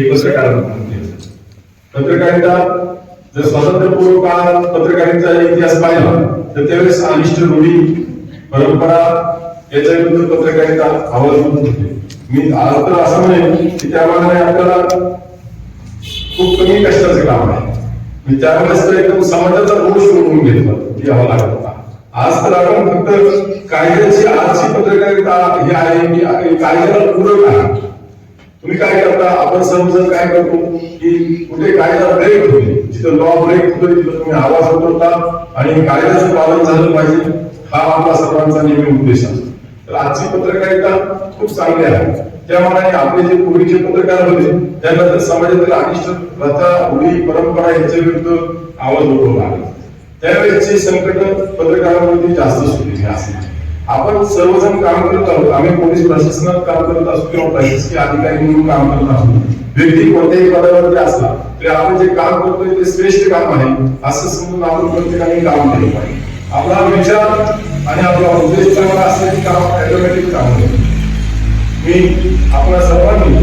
हे पत्रकार पत्रकारिता जर स्वातंत्र्यपूर्व काळात पत्रकारितेचा इतिहास पाहिला तर त्यावेळेस अनिष्ट रूढी परंपरा याच्या विरुद्ध पत्रकारिता अवलंबून होते. मी आज तर असं म्हणेन की त्या मानाने आपल्याला खूप कमी कष्टाचं काम आहे. मी त्यावेळेस तर एकदम समाजाचा रोष ओढून घेतला घ्यावा लागत होता. आज तर आपण फक्त कायद्याची आजची पत्रकारिता ही आहे की कायद्याला पूरक आहे. तुम्ही काय करता? आपण सर्वजण काय करतो? की कुठे कायदा ब्रेक होते जिथं लॉ ब्रेक होतो तिथं तुम्ही आवाज उठवता आणि कायद्याचं पालन झालं पाहिजे. हा आपला सर्वांचा नेहमी उद्देश आहे. तर आजची पत्रकारिता खूप चांगली आहे. त्यामुळे आपले जे पूर्वीचे पत्रकार होते त्यांना तर समाजातील अनिष्ट प्रथा रूढी परंपरा यांच्या विरुद्ध आवाज उठवला. त्यावेळेसचे संकट पत्रकारांवरती जास्त सुटले असे आपण सर्वजण काम करत आहोत. आम्ही पोलीस प्रशासनात काम करत असतो किंवा प्रशासकीय अधिकारी म्हणून काम करत आहोत व्यक्ती कोणत्याही पदावरती असला तरी आपण जे काम करतोय ते श्रेष्ठ काम आहे. असं समजून आपण प्रत्येकाने काम केलं पाहिजे. आपला विचार आणि आपला उद्देश चांगला असल्याचे काम ऑटोमॅटिक काम होतं मी आपल्या सर्वांनी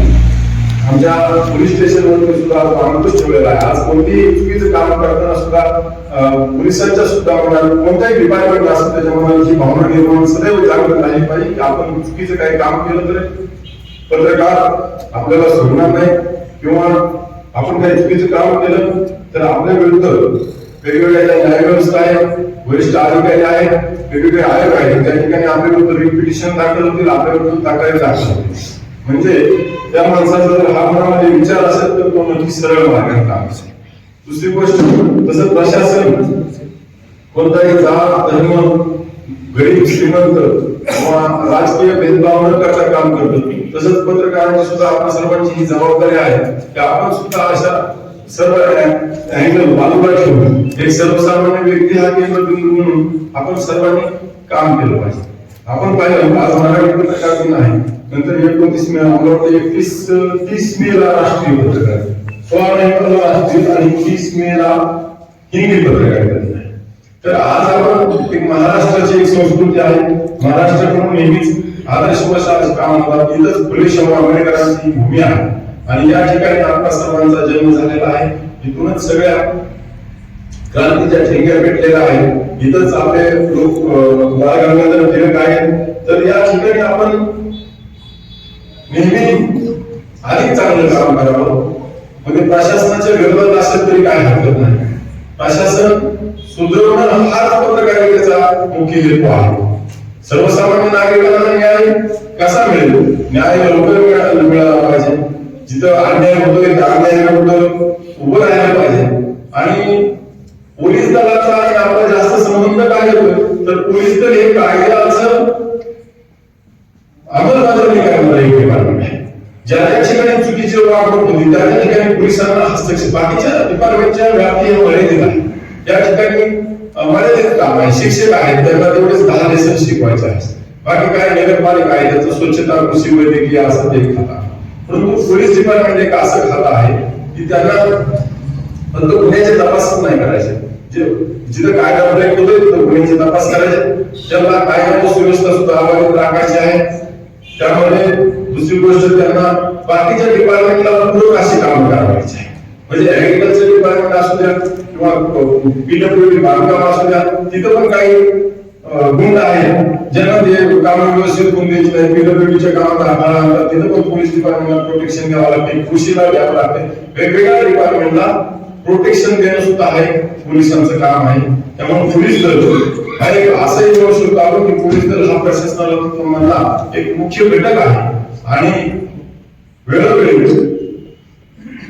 आमच्या पोलीस स्टेशनमध्ये सुद्धा अंकुश ठेवलेला आहे. आज कोणतीही चुकीचं काम करताना सुद्धा पोलिसांच्या सुद्धा मनात कोणत्याही डिपार्टमेंट असेल त्याच्या मनात ही भावना निर्माण सदैव जागृत राहिली पाहिजे की आपण चुकीचं काही काम केलं तर पत्रकार आपल्याला सोडणार नाही. किंवा आपण काही चुकीचं काम केलं तर आपल्या विरुद्ध वेगवेगळ्या न्याय व्यवस्था आहे वरिष्ठ अधिकारी आहेत वेगवेगळे आयोग आहेत त्या ठिकाणी आपल्या विरुद्ध रिपिटिशन दाखल होतील आपल्या विरुद्ध तक्रारी दाखल होतील. म्हणजे त्या माणसाचा जर हा मनामध्ये विचार असेल तर तो नक्की सरळ मार्गाने काम असेल दुसरी गोष्ट तसं प्रशासन कोणताही जात धर्म गरीब श्रीमंत किंवा राजकीय भेदभाव न करता काम करतो तसंच पत्रकारांची सुद्धा आपण सर्वांची ही जबाबदारी आहे की आपण सुद्धा अशा सर्व अँगल बाजूला ठेवून एक सर्वसामान्य व्यक्ती हा केंद्रबिंदू म्हणून आपण सर्वांनी काम केलं पाहिजे. आपण पाहिलं आज मराठी पत्रकार दिन आहे. नंतर एकोणतीस मे मला वाटतं एकतीस तीस मे ला राष्ट्रीय पत्रकार दिन. सोळा नोव्हेंबरला राष्ट्रीय आणि तीस मे ला हिंदी पत्रकारिता तर आज आपण एक महाराष्ट्राची एक संस्कृती आहे. महाराष्ट्राकडून नेहमीच आदर्श भाषा काम होतात तिथंच फुले शाहू आंबेडकरांची भूमी आहे. आणि या ठिकाणी आपला सर्वांचा जन्म झालेला आहे. इथूनच सगळ्या क्रांतीच्या ठेंग्या पेटलेल्या आहेत इथंच आपले लोक बाळ गंगाधर टिळक आहेत. तर या ठिकाणी आपण नेहमी अधिक चांगलं काम करावं. म्हणजे प्रशासनाच्या विरोधात असेल तरी काय हरकत नाही. प्रशासन सुधारणं हाच पत्रकारितेचा मुख्य हेतू आहे. सर्वसामान्य नागरिकांना न्याय कसा मिळेल? न्याय लवकर मिळाला पाहिजे. जिथं अन्याय होतोय त्या अन्याय उभं राहायला पाहिजे. आणि पोलीस दलाचा आणि आपला जास्त संबंध काय होतो तर पोलीस दल हे कायद्याचं अंमलबजावणी करणारं एक डिपार्टमेंट आहे. ज्या ज्या ठिकाणी चुकीची वागणूक होती त्या ठिकाणी पोलिसांना हस्तक्षेप. बाकीच्या डिपार्टमेंटच्या व्याप्ती मर्यादित आहे. त्या ठिकाणी मर्यादित काम आहे. शिक्षक आहेत त्यांना तेवढेच दहा लेसन शिकवायचे आहे बाकी काय नगरपालिका आहे त्याचं स्वच्छता कृषी वैद्यकीय असं ते खाता परंतु पोलीस डिपार्टमेंट एक असं खातं आहे की त्यांना फक्त गुन्ह्याचे तपासच नाही करायचे. जिथं कायदा ब्रेक होतोय तिथं गुन्ह्याचे तपास करायचे त्यांना कायदा व सुव्यवस्था सुद्धा अबाधित राखायची आहे. त्यामध्ये दुसरी गोष्ट त्यांना बाकीच्या डिपार्टमेंटला पूरक अशी काम करायची आहे. म्हणजे ऍग्रिकल्चर डिपार्टमेंट असू द्या किंवा पीडब्ल्यूडी बांधकाम असू द्या तिथं पण काही गुंड आहेत ज्यांना ते काम व्यवस्थित गुण द्यायची नाही पीडब्ल्यूडीच्या कामात हाताळा आणतात तिथं पण पोलीस डिपार्टमेंटला प्रोटेक्शन घ्यावं लागते कृषीला घ्यावं लागते. वेगवेगळ्या डिपार्टमेंटला प्रोटेक्शन देणं सुद्धा आहे पोलिसांचं काम आहे. त्यामुळे पोलीस दल हा एक असंही म्हणू शकतो आपण की पोलीस दल हा प्रशासनाला एक मुख्य घटक आहे. आणि वेळोवेळी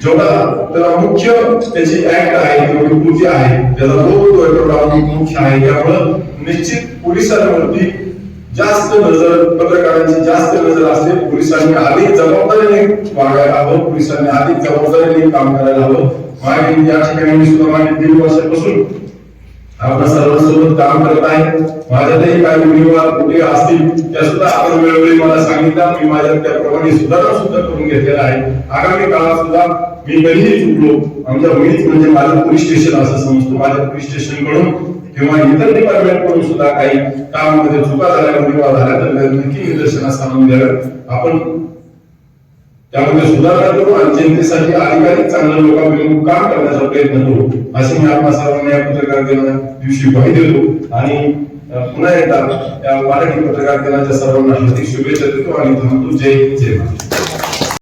जेवढा त्याला मुख्य त्याची ऍक्ट आहे तेवढी कृती आहे त्याचा रोग तेवढा मुख्य आहे. त्यामुळं निश्चित पोलिसांवरती जास्त नजर पत्रकारांची जास्त नजर असते. पोलिसांनी अधिक जबाबदारीने वागायला हवं पोलिसांनी अधिक जबाबदारीने काम करायला हवं. मागे म्हणजे या ठिकाणी मी सुद्धा दीड वर्षापासून आपण सर्वांसोबत काम करत आहे. माझ्यातही काही उमेदवार कुठे असतील त्या सुद्धा आपण वेळोवेळी मला सांगितलं मी माझ्या त्याप्रमाणे सुधारणा सुद्धा करून घेतलेला आहे. आगामी काळात सुद्धा मी कधीही चुकलो आमच्या वहिनीच म्हणजे माझं पोलीस स्टेशन असं समजतो. माझ्या पोलीस स्टेशनकडून किंवा इतर डिपार्टमेंटकडून सुद्धा काही कामामध्ये चुका झाल्या किंवा झाल्या तर नक्की निदर्शनास आणून द्याव्यात. आपण त्यामुळे सुधारणा करू आणि जनतेसाठी अधिकाधिक चांगल्या लोकांविरुद्ध काम करण्याचा प्रयत्न करू. असे मी आपल्या सर्वांना या पत्रकार दिना दिवशी ग्वाही देतो. आणि पुन्हा एकदा या मराठी पत्रकार दिनाच्या सर्वांना हार्दिक शुभेच्छा देतो आणि थांबतो. जय जय महाराष्ट्र.